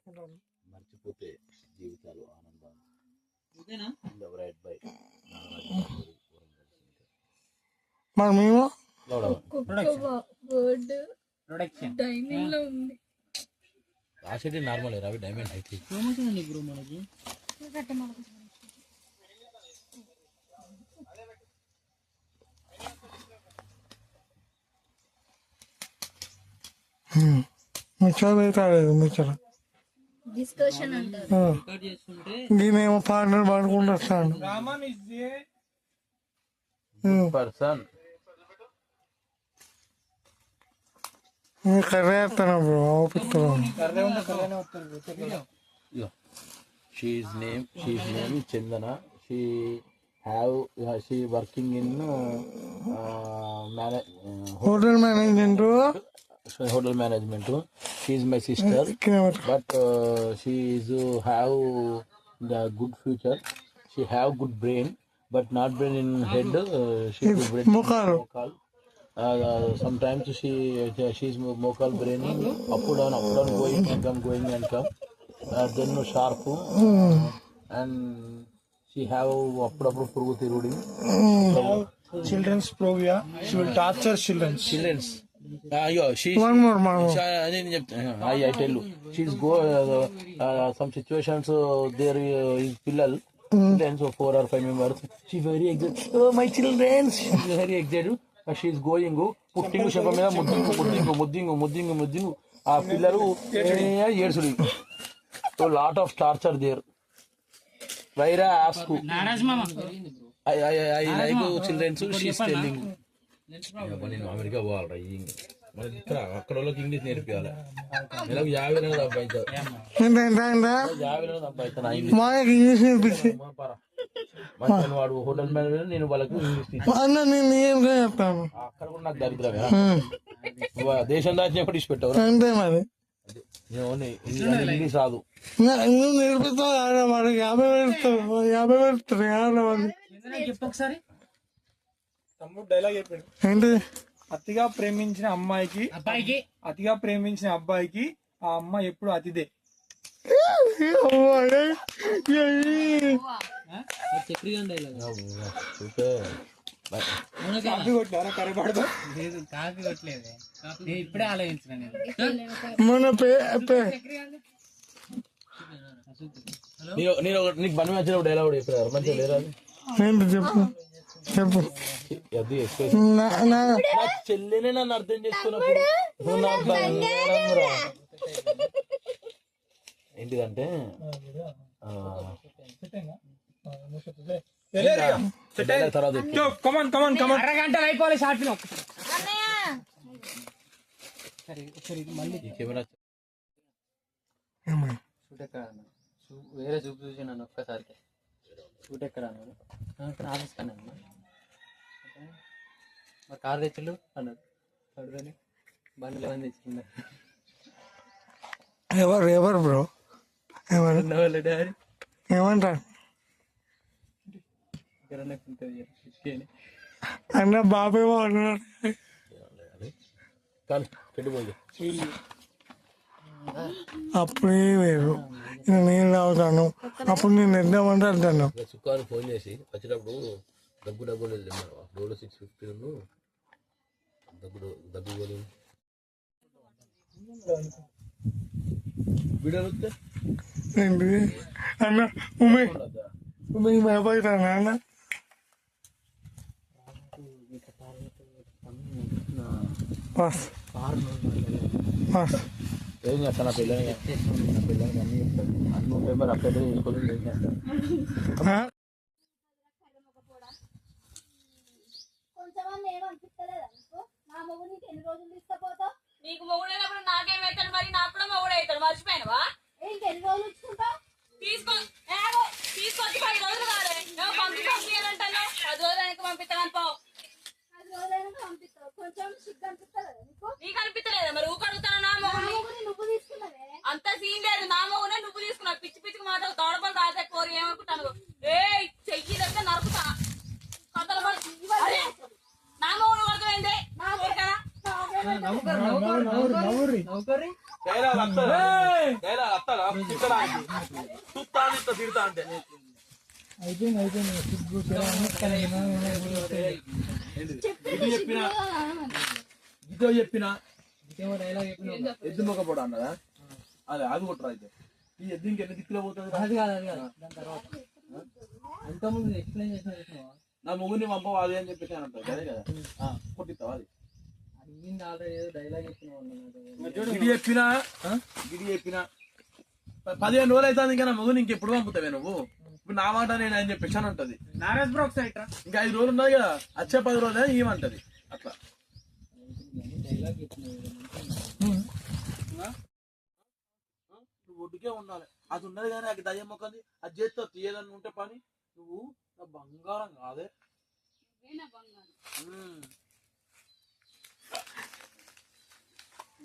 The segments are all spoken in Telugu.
పెట్టుకుంటాను మర్చిపోతే జీవితాలు ఆనందం ఓకేనా రైట్ బై మరి మేము? వర్డ్ ప్రొడక్షన్ డైనింగ్లో ఉంది. రాసేది నార్మల్ రవి డైమండ్ అయితే. ప్రమోషన్ బ్రో మనకి. మిక్చర్ అయితే ఆడలేదు మిక్చర్ డిస్కషన్ అంటారు. రికార్డ్ చేస్తుంటే నేనేమో పార్ట్నర్ పడుకుంటూ వస్తాను పర్సన్ కర్రీ వేస్తాను bro? ఓపిస్తున్నాను she is name Chandana. She have she working in manage hotel management hotel management she is my sister but uh, she is uh, have the good future she have good brain but not brain in head uh, she is brain Mokal. mokal. Uh, uh, sometimes she she is mokal brain up down up down going and come going and come uh, then sharp and she have అప్పుడప్పుడు పురుగు తిరుగుడి చిల్డ్రన్స్ ప్రోవియా she will torture childrens childrens అయ్యో వన్ మోర్ మనం నేను చెప్తాను I I tell she's go some situations there is పిల్లలు childrens four or five members she very excite my childrens very excite she's going putting శప మీద ముద్దింగు ముద్దింగు ముద్దింగు ముద్దింగు ముద్దింగు. ఆ పిల్లలు ఏడ్చుడు so lot of torture there Wyra ఆస్కు నారాజ్ మామ. I I I like childrens she's telling నేను అమెరికా పోవాలరా ఇక్కడ అక్కడ వాళ్ళకి ఇంగ్లీష్ నేర్పించాలి నెలకు యాభై నెలలు సంపాదించాలి ఇంగ్లీష్ మాకు ఇంగ్లీష్ నేర్పించి వాడు హోటల్ మేనేజర్ నేను వాళ్ళకు ఇంగ్లీష్ అన్న నేను ఏం చెప్తాను. అక్కడ కూడా నాకు దరిద్రమే దేశం దాచిన ఒకటి పెట్టవు అంతే మరి. ఇంగ్లీష్ రాదు. నా- నువ్వు నేర్పిస్తావు ఆడ వాడు యాభై యాభై పెడతారు చెప్పు ఒకసారి తమ్ముడు డైలాగ్ చెప్పాడు. ఏంటి? అతిగా ప్రేమించిన అమ్మాయికి అబ్బాయికి. అతిగా ప్రేమించిన అబ్బాయికి ఆ అమ్మాయి ఎప్పుడు అతిదే. డైలాగ్ లేదు ఇప్పుడే ఆలోచించిన నేను. మన నేను నీకు పని వచ్చినప్పుడు ఎలా కూడా చెప్పారు మంచిగా? ఏంటి చెప్పు? చెప్పు. చెల్లెనే నన్ను అర్థం చేసుకున్నప్పుడు నా. ఏంటిదంటే. కమాన్ కమాన్ కమాన్ అరగంట అయిపోవాలి షార్ట్ వేరే చూపు చూసి నన్ను ఒక్కసారికి. "ఆ, ఇక్కడ ఆఫీస్ కానీ అన్న మరి కార్ తెచ్చిళ్ళు అన్నాడు. అడుగుదని బండి లేవని తెచ్చిండు. ఎవరు ఎవరు బ్రో? ఎవరు? వాళ్ళ డాడీ. ఏమంటారు? అన్న బాబేమో అన్నాడు అప్పుడే వేరు. నేను నీళ్ళు తాగుతాను. అప్పుడు నేను ఎద్దామంటే అంటాను సుఖాన్ని ఫోన్ చేసి వచ్చేటప్పుడు దగ్గు డబ్బు లేదు డోలో సిక్స్ ఫిఫ్టీ దగ్గు దగ్గు ఏంటిది అన్న ఉమే ఉమే భయపడతాను అన్న ఏం చేస్తాను నా పిల్లని నా పిల్లని అన్ని చెప్తాను అన్ని ఏం చేస్తాను నీకు నా మొగుడైనప్పుడు నాకేమవుతాడు మరి? నాకు కూడా మొగుడు అవుతాడు మర్చిపోయినవా ఇంకెన్ని రోజులు నవ్వుకర్రీ డైలాగ్ తిడతా అంటే అయిపోయింది అయిపోయింది ఇది చెప్పిన ఇదో చెప్పిన ఇదేమో డైలాగ్ చెప్పిన ఎద్దు మొక్క పోడా అన్నదా అదే అది కొట్టరా అయితే ఈ ఎద్దు ఇంకెన్ని దిక్కులో పోతుంది అది కాదు అది కాదు దాని తర్వాత అంతకుముందు ఎక్స్ప్లెయిన్ చేసిన నా ముగ్గురిని పంపవాలి అని చెప్పేసి అని అంటారు అదే కదా కొట్టిస్తావు అది అడిగింది ఆల్రెడీ ఏదో డైలాగ్ చెప్పిన గిడి చెప్పినా? గిడి చెప్పినా? పదిహేను రోజులు అవుతుంది ఇంకా నా మొగుని ఇంకెప్పుడు పంపుతావే నువ్వు? ఇప్పుడు నా మాట నేను అని చెప్పేసి అని అంటది. నారాజ్ బ్రో ఒకసారి. ఇంకా ఐదు రోజులు ఉన్నాయి కదా వచ్చే పది రోజులు ఏమంటది? అట్లా. నువ్వు ఒడ్డుకే ఉండాలి. అది ఉన్నది కానీ అది దయ్యం మొక్కంది. అది చేస్తా తీయాలని ఉంటే పని. నువ్వు నా బంగారం కాదే. ఉమ్. ఆ.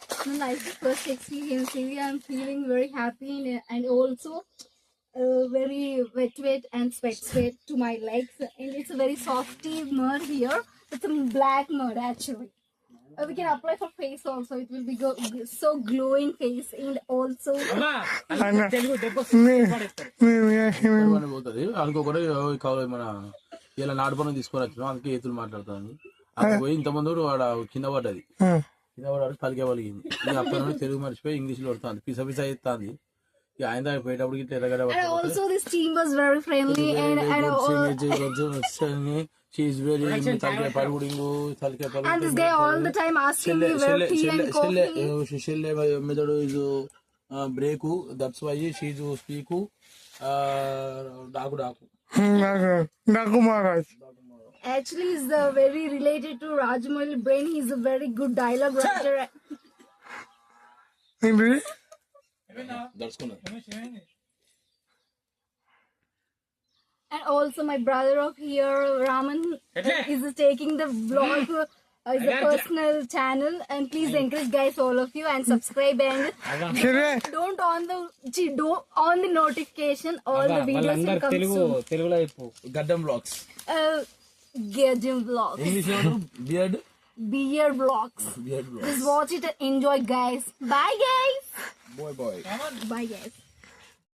time నా కాళ్ళకి మట్ట అంటిందండి నా లైఫ్ ఫస్ట్ ఎక్స్పీరియన్స్ ఇది I'm feeling very happy and also very wet wet and sweat sweat to my legs and it's very softy mud here it's black mud actually Uh, we can apply for face also. It will be go- so glowing face and also అన్న తెలుగు దెబ్బ నీ- పడేస్తారు నీ reaction ఏంటి? అని పోతుంది అనుకోకుండా కావాలి మన ఇలా నాటు పనులు తీసుకొని వచ్చినాం అందుకే ఎత్తులు మాట్లాడుతుంది అక్కడ పోయి ఇంతమంది వాడు కింద పడ్డది ఆ, కింద పడ్డాడు పలికే పలిగింది ఇక అప్పటి నుండి తెలుగు మర్చిపోయి ఇంగ్లీష్ లో పడుతుంది పిస పిస ఎత్తాంది ఇక ఆయన దగ్గర పోయేటప్పుడు ఇట్లా ఎర్రగడ్డ and also this team was very friendly and and all, she very తలకాయ పలుగుడింగు తలకాయ and this guy all the time asking me where tea and coffee. షెల్లె method is break that's why she's speak Daku Daku నాకు నాకు Maharaj actually is uh, very related to Rajmouli Brain. He's a very good dialogue writer. Really? And also my brother of here, Raman, uh, is taking the vlog uh, a personal channel. And please encourage guys, all of you, and subscribe and don't on the don't on the notification. All the videos will come. Telugu, Telugu, Gaddam vlogs. Uh, Gaging vlogs. Beard. Beard vlogs. Beard. Just watch it and enjoy, guys. Bye, guys. Boy, boy. Bye, guys.